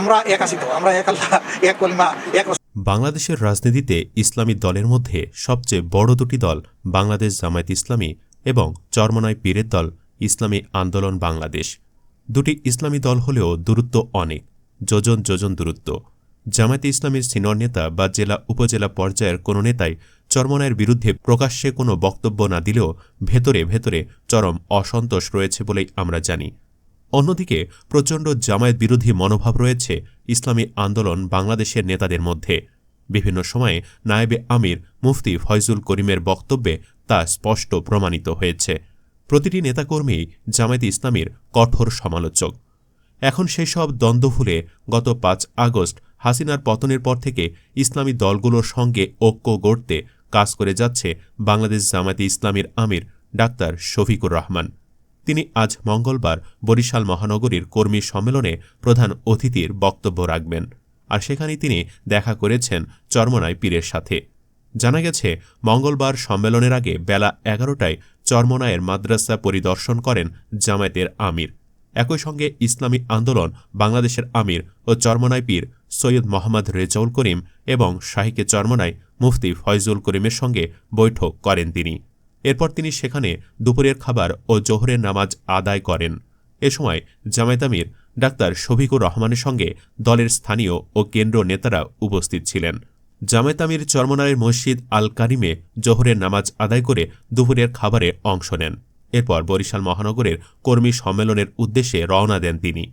আমরা এক আছি তো, আমরা এক আল্লাহ, এক কলিমা এক বাংলাদেশের রাজনীতিতে ইসলামী দলের মধ্যে সবচেয়ে বড় দুটি দল বাংলাদেশ জামায়াত ইসলামী এবং চরমনায় পীরের দল ইসলামী আন্দোলন বাংলাদেশ। দুটি ইসলামী দল হলেও দূরত্ব অনেক, যোজন যোজন দূরত্ব। জামায়াতে ইসলামীর সিনিয়র নেতা বা জেলা উপজেলা পর্যায়ের কোনো নেতাই চরমনায়ের বিরুদ্ধে প্রকাশ্যে কোনো বক্তব্য না দিলেও ভেতরে ভেতরে চরম অসন্তোষ রয়েছে বলেই আমরা জানি। অন্যদিকে প্রচণ্ড জামায়াত বিরোধী মনোভাব রয়েছে ইসলামী আন্দোলন বাংলাদেশের নেতাদের মধ্যে। বিভিন্ন সময়ে নায়েবে আমির মুফতি ফয়জুল করিমের বক্তব্যে তা স্পষ্ট প্রমাণিত হয়েছে। প্রতিটি নেতাকর্মী জামায়াত ইসলামীর কঠোর সমালোচক। এখন সেই সব দ্বন্দ্ব ভুলে গত পাঁচ আগস্ট হাসিনার পতনের পর থেকে ইসলামী দলগুলোর সঙ্গে ঐক্য গড়তে কাজ করে যাচ্ছে বাংলাদেশ জামায়াতে ইসলামীর আমির ডাক্তার শফিকুর রহমান। তিনি আজ মঙ্গলবার বরিশাল মহানগরীর কর্মী সম্মেলনে প্রধান অতিথির বক্তব্য রাখবেন। আর সেখানে তিনি দেখা করেছেন চরমনায় পীরের সাথে। জানা গেছে, মঙ্গলবার সম্মেলনের আগে বেলা এগারোটায় চরমনায়ের মাদ্রাসা পরিদর্শন করেন জামায়াতের আমির। একই সঙ্গে ইসলামী আন্দোলন বাংলাদেশের আমির ও চরমনায় পীর সৈয়দ মোহাম্মদ রেজাউল করিম এবং শাহিকে চরমনায় মুফতি ফয়জুল করিমের সঙ্গে বৈঠক করেন তিনি। এরপর তিনি সেখানে দুপুরের খাবার ও জোহরের নামাজ আদায় করেন। এ সময় জামায়াত আমির ডাক্তার শফিকুর রহমানের সঙ্গে দলের স্থানীয় ও কেন্দ্র নেতারা উপস্থিত ছিলেন। জামায়াত আমির চরমনায়ের মসজিদ আল কারিমে জোহরের নামাজ আদায় করে দুপুরের খাবারে অংশ নেন। এরপর বরিশাল মহানগরের কর্মী সম্মেলনের উদ্দেশ্যে রওনা দেন তিনি।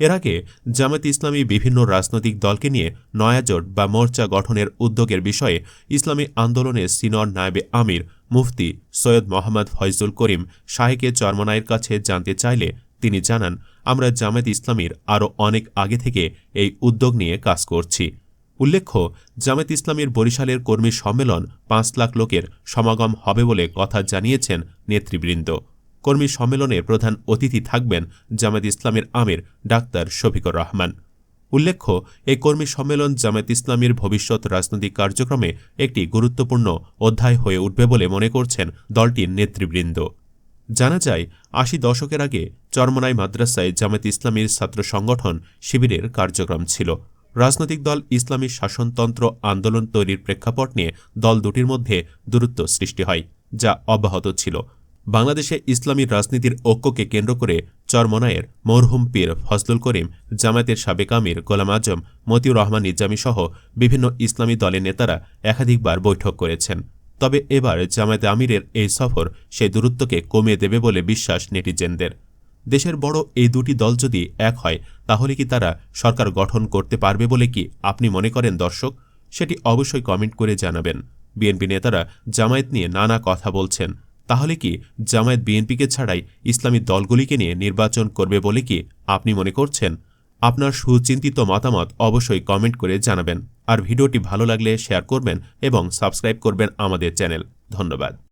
এর আগে জামায়াত ইসলামী বিভিন্ন রাজনৈতিক দলকে নিয়ে নয়াজোট বা মোর্চা গঠনের উদ্যোগের বিষয়ে ইসলামী আন্দোলনের সিনর নায়েবে আমির মুফতি সৈয়দ মোহাম্মদ ফয়জুল করিম শাহেকে চরমনায়ের কাছে জানতে চাইলে তিনি জানান, আমরা জামায়াত ইসলামীর আরও অনেক আগে থেকে এই উদ্যোগ নিয়ে কাজ করছি। উল্লেখ্য, জামায়াত ইসলামীর বরিশালের কর্মী সম্মেলন পাঁচ লাখ লোকের সমাগম হবে বলে কথা জানিয়েছেন নেতৃবৃন্দ। কর্মী সম্মেলনে প্রধান অতিথি থাকবেন জামায়াত ইসলামের আমির ডাক্তার শফিকুর রহমান। উল্লেখ্য এই কর্মী সম্মেলন জামায়াত ইসলামীর ভবিষ্যৎ রাজনৈতিক কার্যক্রমে একটি গুরুত্বপূর্ণ অধ্যায় হয়ে উঠবে বলে মনে করছেন দলটির নেতৃবৃন্দ। জানা যায়, আশি দশকের আগে চরমনাই মাদ্রাসায় জামায়াত ইসলামীর ছাত্র সংগঠন শিবিরের কার্যক্রম ছিল। রাজনৈতিক দল ইসলামী শাসনতন্ত্র আন্দোলন তৈরির প্রেক্ষাপট নিয়ে দল দুটির মধ্যে দূরত্ব সৃষ্টি হয়, যা অব্যাহত ছিল। বাংলাদেশে ইসলামী রাজনীতির ঐক্যকে কেন্দ্র করে চরমনায়ের মরহুম পীর ফজলুল করিম, জামায়াতের সাবেক আমির গোলাম আজম, মতিউর রহমান নিজামী সহ বিভিন্ন ইসলামী দলের নেতারা একাধিকবার বৈঠক করেছেন। তবে এবার জামায়াতে আমিরের এই সফর সেই দূরত্বকে কমিয়ে দেবে বলে বিশ্বাস নেটিজেনদের। দেশের বড় এই দুটি দল যদি এক হয়, তাহলে কি তারা সরকার গঠন করতে পারবে বলে কি আপনি মনে করেন দর্শক? সেটি অবশ্যই কমেন্ট করে জানাবেন। বিএনপি নেতারা জামায়াত নিয়ে নানা কথা বলছেন। তাহলে কি জামায়াত বিএনপিকে ছাড়াই ইসলামী দলগুলিকে নিয়ে নির্বাচন করবে বলে কি আপনি মনে করছেন? আপনার সুচিন্তিত মতামত অবশ্যই কমেন্ট করে জানাবেন। আর ভিডিওটি ভালো লাগলে শেয়ার করবেন এবং সাবস্ক্রাইব করবেন আমাদের চ্যানেল। ধন্যবাদ।